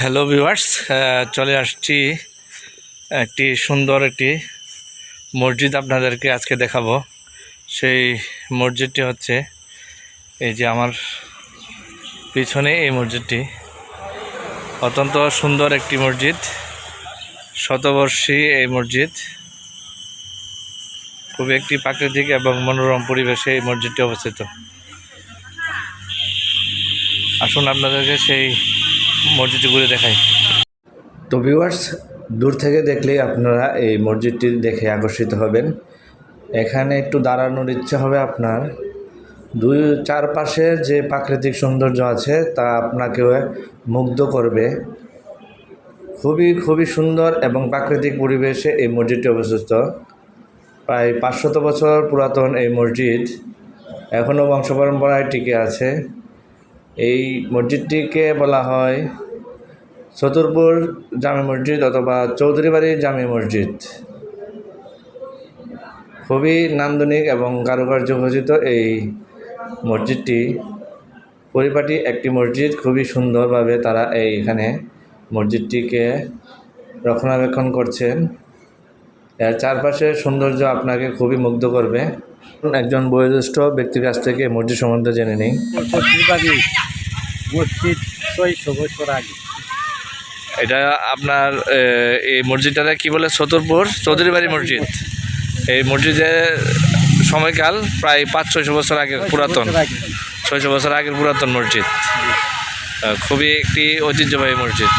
Hello viewers চলে আসছি একটি সুন্দর একটি মসজিদ আপনাদেরকে আজকে দেখাবো। সেই মসজিদটি হচ্ছে এই যে আমার পিছনে এই মসজিদটি। অত্যন্ত সুন্দর একটি মসজিদ, শতবর্ষী এই মসজিদ। খুবই একটি প্রাকৃতিক এবং মনোরম পরিবেশে এই মসজিদটি অবস্থিত। আসুন আপনাদেরকে সেই মসজিদটি ঘুরে দেখাই। তো ভিউয়ার্স দূর থেকে দেখলেই আপনারা এই মসজিদটি দেখে আকর্ষিত হবেন। এখানে একটু দাঁড়ানোর ইচ্ছে হবে আপনার। দুই চারপাশের যে প্রাকৃতিক সৌন্দর্য আছে, তা আপনাকে মুগ্ধ করবে। খুবই খুবই সুন্দর এবং প্রাকৃতিক পরিবেশে এই মসজিদটি অবস্থিত। প্রায় পাঁচশত বছর পুরাতন এই মসজিদ। এখনও বংশ পরম্পরায় টিকে আছে। এই মসজিদটিকে বলা হয় চতুরপুর জামে মসজিদ অথবা চৌধুরীবাড়ি জামে মসজিদ। খুবই নান্দনিক এবং কারুকার্য খচিত এই মসজিদটি। পরিপাটি একটি মসজিদ, খুবই সুন্দরভাবে তারা এইখানে মসজিদটিকে রক্ষণাবেক্ষণ করছেন। চারপাশের সৌন্দর্য আপনাকে খুবই মুগ্ধ করবে। একজন বয়োজ্যেষ্ঠ ব্যক্তির কাছ থেকে মসজিদ সম্বন্ধে জেনে নিই। মসজিদ ছয়শো বছর আগে। এটা আপনার এই মসজিদটা কি বলে? চতুরপুর চৌধুরীবাড়ি মসজিদ। এই মসজিদের সময়কাল প্রায় পাঁচ ছয়শো বছর আগের পুরাতন। ছয়শো বছর আগের পুরাতন মসজিদ। খুবই একটি ঐতিহ্যবাহী মসজিদ।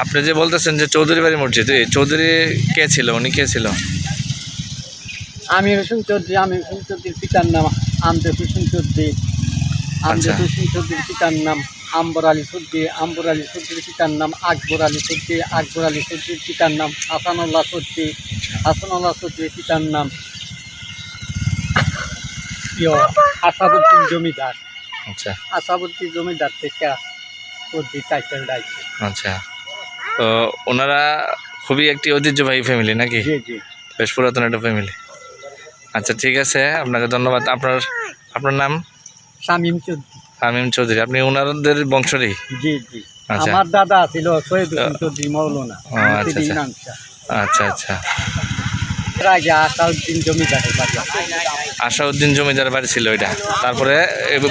আপনি যে বলতেছেন যে চৌধুরী বাড়ি মসজিদ এই চৌধুরী কে ছিল? উনি কে ছিল? আমির হোসেন চৌধুরী আমির হোসেন চৌধুরীর পিতার নাম আমজাদ হোসেন চৌধুরী। আমজাদ আচ্ছা। হোসেন চৌধুরীর পিতার নাম আম্বর আলী চৌধুরী আম্বর আলী চৌধুরীর পিতার নাম আকবর আলী চৌধুরী আকবর আলী চৌধুরীর পিতার নাম হাসানুল্লাহ চৌধুরী হাসানুল্লাহ চৌধুরীর পিতার নাম ইয়ো, আসাদুদ্দিন জমিদার। আচ্ছা। আসাদুদ্দিন জমিদার থেকে চৌধুরী টাইটেল ডাইছে আচ্ছা। তো ওনারা খুবই একটি ঐতিহ্যবাহী ফ্যামিলি নাকি? বেশ পুরাতন একটা ফ্যামিলি আচ্ছা ঠিক আছে আপনাকে ধন্যবাদ। আপনার আপনার নাম? শামীম চৌধুরী। আমিম চৌধুরী। আপনি ওনাদের বংশরই জি জি। আচ্ছা। আমার দাদা ছিল সৈয়দ চৌধুরী মৌলানা। আচ্ছা, আচ্ছা। আচ্ছা আচ্ছা। আশাউদ্দিন জমিদার বাড়ি। ছিল এটা তারপরে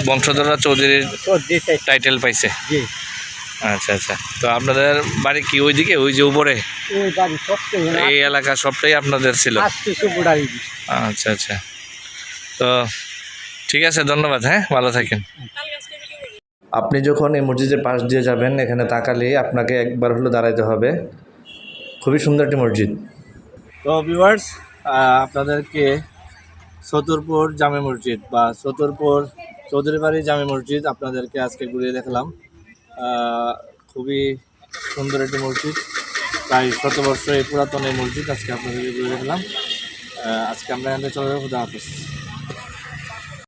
বংশধররা চৌধুরীর টাইটেল। পাইছে। আচ্ছা আচ্ছা। তো আপনাদের বাড়ি কি ওইদিকে ওই যে উপরে? এই বাড়ি সবচেয়ে এই এলাকা সবটাই আপনাদের ছিল? আচ্ছা আচ্ছা। তো ঠিক আছে ধন্যবাদ হ্যাঁ? ভালো থাকেন। আপনি যখন এই মসজিদের পাশ দিয়ে যাবেন এখানে তাকালে আপনাকে একবার হলো দাঁড়াইতে হবে। খুবই সুন্দর একটি মসজিদ। তো ভিউয়ার্স আপনাদেরকে চতুরপুর জামে মসজিদ বা চতুরপুর চৌধুরীবাড়ি জামে মসজিদ আপনাদেরকে আজকে ঘুরিয়ে দেখলাম। খুবই সুন্দর একটি মসজিদ। প্রায় শত বর্ষ এই পুরাতন এই মসজিদ আজকে আপনাদেরকে বলে দেখলাম আজকে আমরা এখানে চলে যাব। খুদা হাফিজ।